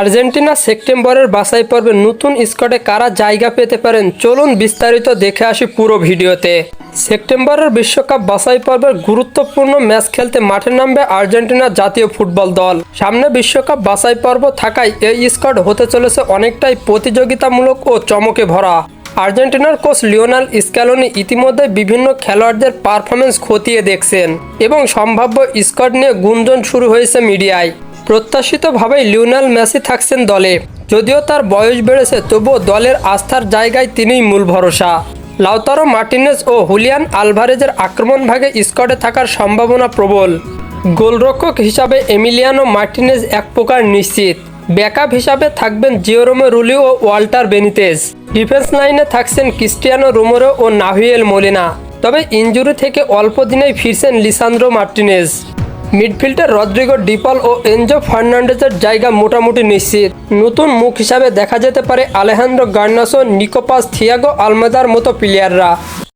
Argentina সেপ্টেম্বরের বাছাই পর্বে নতুন স্কোয়াডে কারা জায়গা পেতে পারেন, চলুন বিস্তারিত দেখে আসি পুরো ভিডিওতে। সেপ্টেম্বরের বিশ্বকাপ বাছাই পর্বের গুরুত্বপূর্ণ ম্যাচ খেলতে মাঠে নামবে আর্জেন্টিনা জাতীয় ফুটবল দল। সামনে বিশ্বকাপ বাছাই পর্ব থাকায় এই স্কোয়াড হতে চলেছে অনেকটাই প্রতিযোগিতামূলক ও চমকে ভরা। আর্জেন্টিনার কোচ লিওনাল স্ক্যালোনি ইতিমধ্যে বিভিন্ন খেলোয়াড়দের পারফরমেন্স খতিয়ে দেখছেন এবং সম্ভাব্য স্কোয়াড নিয়ে গুঞ্জন শুরু হয়েছে মিডিয়ায়। প্রত্যাশিতভাবেই লিওনাল মেসি থাকছেন দলে। যদিও তার বয়স বেড়েছে, তবুও দলের আস্থার জায়গায় তিনিই মূল ভরসা। লাউতারো মার্টিনেস ও হুলিয়ান আলভারেজের আক্রমণ ভাগে স্কোয়াডে থাকার সম্ভাবনা প্রবল। গোলরক্ষক হিসাবে এমিলিয়ানো মার্টিনেজ এক প্রকার নিশ্চিত। ব্যাকআপ হিসাবে থাকবেন জিওরোমে রুলি ও ওয়াল্টার বেনিতেজ। ডিফেন্স লাইনে থাকছেন ক্রিস্টিয়ানো রোমোরো ও নাভিয়েল মোলিনা। তবে ইনজুরি থেকে অল্প দিনেই ফিরছেন Lisandro Martinez. Midfielder Rodrigo De Paul ও এনজো ফার্নান্ডেজের জায়গা মোটামুটি নিশ্চিত। নতুন মুখ হিসাবে দেখা যেতে পারে আলেহান্দ্রো গার্নাসো, নিকোপাস থিয়াগো আলমেদার মতো প্লেয়াররা